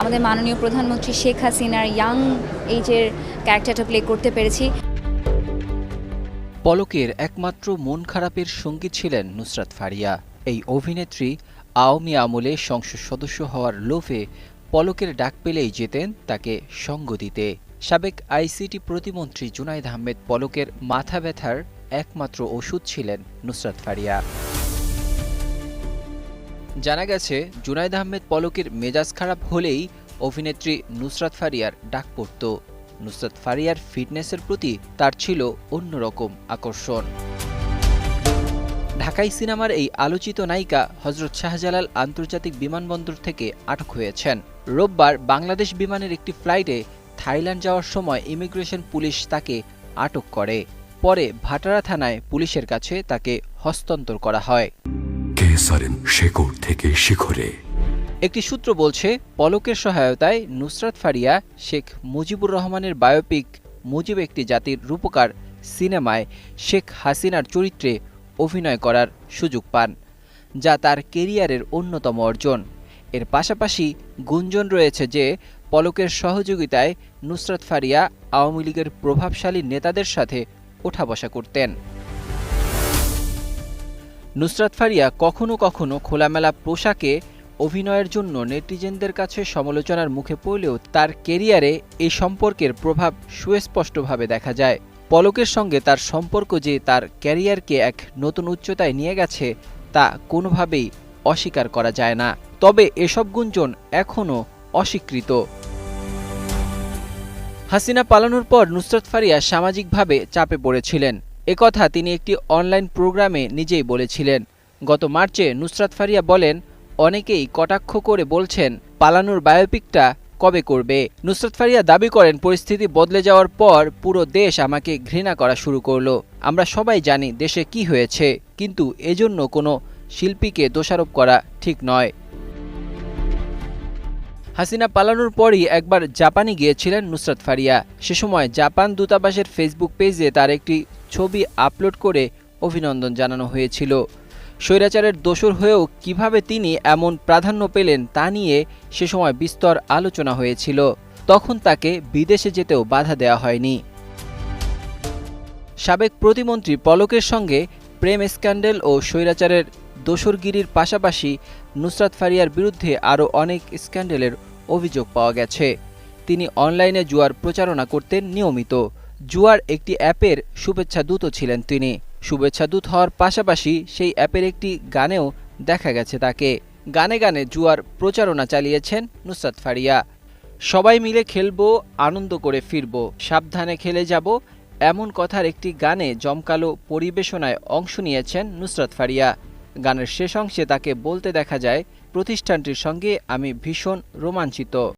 আমাদের মাননীয় প্রধানমন্ত্রী শেখ হাসিনার ইয়াং এইজের ক্যারেক্টারটা প্লে করতে পেরেছি। পলকের একমাত্র মন খারাপের সঙ্গী ছিলেন নুসরাত ফারিয়া। এই অভিনেত্রী আওয়ামী আমলে সংসদ সদস্য হওয়ার লোভে পলকের ডাক পেলেই যেতেন তাকে সঙ্গ দিতে। সাবেক আইসিটি প্রতিমন্ত্রী জুনাইদ আহমেদ পলকের মাথা ব্যথার একমাত্র ওষুধ ছিলেন নুসরাত ফারিয়া। জানা গেছে, জুনাইদ আহমেদ পলকের মেজাজ খারাপ হলেই অভিনেত্রী নুসরাত ফারিয়ার ডাক পড়ত। নুসরাত ফারিয়ার ফিটনেসের প্রতি তার ছিল অন্যরকম আকর্ষণ। ঢাকাই সিনেমার এই আলোচিত নায়িকা হজরত শাহজালাল আন্তর্জাতিক বিমানবন্দর থেকে আটক হয়েছেন। রোববার বাংলাদেশ বিমানের একটি ফ্লাইটে থাইল্যান্ড যাওয়ার সময় ইমিগ্রেশন পুলিশ তাকে আটক করে। পরে ভাটারা থানায় পুলিশের কাছে তাকে হস্তান্তর করা হয়। কেসারেন শেকড় থেকে শিখরে? একটি সূত্র বলছে, পলকের সহায়তায় নুসরাত ফারিয়া, শেখ মুজিবুর রহমানের বায়োপিক মুজিব একটি জাতির রূপকার সিনেমায় শেখ হাসিনার চরিত্রে অভিনয় করার সুযোগ পান, যা তার কেরিয়ারের অন্যতম অর্জন। এর পাশাপাশি গুঞ্জন রয়েছে যে, পলকের সহযোগিতায় নুসরাত ফারিয়া আওয়ামী লীগের প্রভাবশালী নেতাদের সাথে ওঠা বসা করতেন। নুসরাত ফারিয়া কখনো কখনো খোলামেলা পোশাকে অভিনয়ের জন্য নেটিজেনদের কাছে সমালোচনার মুখে পড়লেও তার কেরিয়ারে এই সম্পর্কের প্রভাব সুস্পষ্টভাবে দেখা যায়। পলকের সঙ্গে তার সম্পর্ক যে তার ক্যারিয়ারকে এক নতুন উচ্চতায় নিয়ে গেছে, তা কোনোভাবেই অস্বীকার করা যায় না। তবে এসব গুঞ্জন এখনও অস্বীকৃত। হাসিনা পালানোর পর নুসরত ফারিয়া সামাজিকভাবে চাপে পড়েছিলেন। একথা তিনি একটি অনলাইন প্রোগ্রামে নিজেই বলেছিলেন। গত মার্চে নুসরাত ফারিয়া বলেন, অনেকেই কটাক্ষ করে বলছেন, পালানোর বায়োপিকটা কবে করবে? নুসরাত ফারিয়া দাবি করেন, পরিস্থিতি বদলে যাওয়ার পর পুরো দেশ আমাকে ঘৃণা করা শুরু করল। আমরা সবাই জানি দেশে কি হয়েছে, কিন্তু এজন্য কোনো শিল্পীকে দোষারোপ করা ঠিক নয়। হাসিনা পালানোর পরই একবার জাপানে গিয়েছিলেন নুসরাত ফারিয়া। সে সময় জাপান দূতাবাসের ফেসবুক পেজে তার একটি ছবি আপলোড করে অভিনন্দন জানানো হয়েছিল। স্বৈরাচারের দোসর হয়েও কীভাবে তিনি এমন প্রাধান্য পেলেন তা নিয়ে সে সময় বিস্তর আলোচনা হয়েছিল। তখন তাকে বিদেশে যেতেও বাধা দেওয়া হয়নি। সাবেক প্রতিমন্ত্রী পলকের সঙ্গে প্রেম স্ক্যান্ডেল ও স্বৈরাচারের দোসরগিরির পাশাপাশি নুসরাত ফারিয়ার বিরুদ্ধে আরও অনেক স্ক্যান্ডেলের অভিযোগ পাওয়া গেছে। তিনি অনলাইনে জুয়ার প্রচারণা করতেন নিয়মিত। জুয়ার একটি অ্যাপের শুভেচ্ছা দূতও ছিলেন তিনি। শুভেচ্ছা দূত হওয়ার পাশাপাশি সেই অ্যাপের একটি গানেও দেখা গেছে তাকে। গানে গানে জুয়ার প্রচারণা চালিয়েছেন নুসরাত ফারিয়া। সবাই মিলে খেলব, আনন্দ করে ফিরবো, সাবধানে খেলে যাব, এমন কথার একটি গানে জমকালো পরিবেশনায় অংশ নিয়েছেন নুসরাত ফারিয়া। গানের শেষ অংশে তাকে বলতে দেখা যায় প্রতিষ্ঠানটির সঙ্গে আমি ভীষণ রোমাঞ্চিত।